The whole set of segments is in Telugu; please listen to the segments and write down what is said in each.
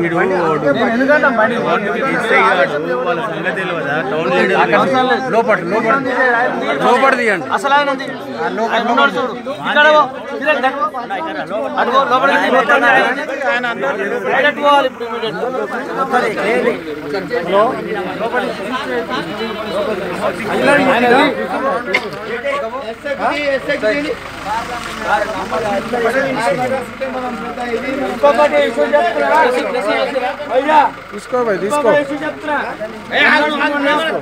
వీడు వాళ్ళ సంగతి తెలియదా టౌన్ లోపల లోపల లోపల తీయండి అసలు ఆయన ఉంది ఆయన ఉన్నాడు చూడు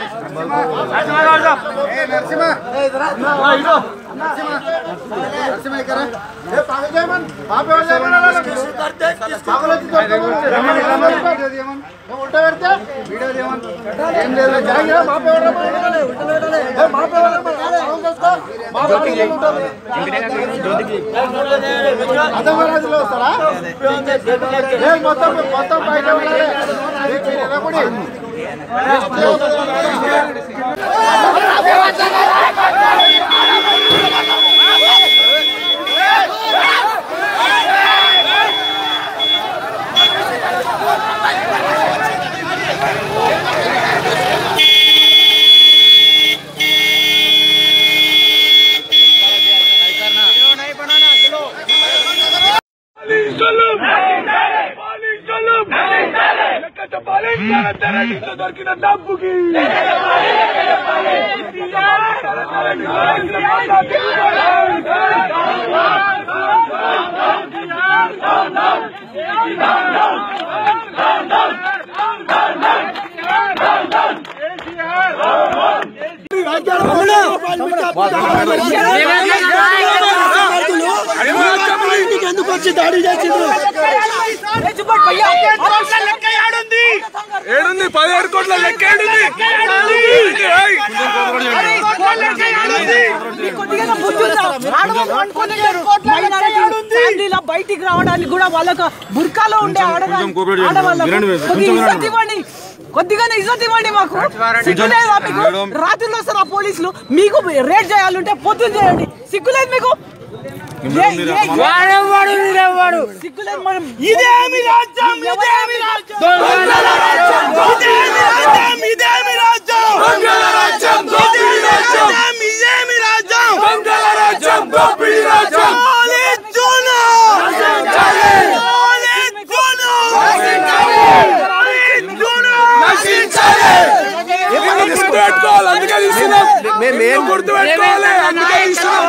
గట్టు పో. అటు పో, లోపలికి పో. డైరెక్ట్ పోవాలి ఇప్పుడు immediate. ఇంకొకటి ఇష్యూ చెప్తున్నా. అయ్యా తీసుకో భాయ్ తీసుకో है దొరికిన డబ్బుకి ఎందుకు వచ్చి దాడి చేసిండ్రు పదిహేడు కోట్ల లెక్క ఏడుంది. ఏయ్! ఫ్యామిలీలో బయటికి రావడానికి కూడా వాళ్ళకు బుర్కాలో ఉండే ఆడవాళ్ళకు కొద్దిగా ఇజ్జత్ ఇవ్వండి. కొద్దిగానే ఇజ్జత్ ఇవ్వండి మాకు. సిగ్గులేదా మీకు. రాత్రులు వస్తారు ఆ పోలీసులు. మీకు రేట్ చేయాలంటే పొద్దున్న చేయండి. సిగ్గులేదు మీకు. ఇదేమి రాజ్యం ఇదేమి రాజ్యం దొంగల రాజ్యం ఇదేమి రాజ్యం దొంగల రాజ్యం దోపిడీ రాజ్యం ఇదేమి రాజ్యం దొంగల రాజ్యం దోపిడీ రాజ్యం police June police June police June నశించాలి గుర్తుపెట్టుకోవాలి అందుకే తీసుకున్నాం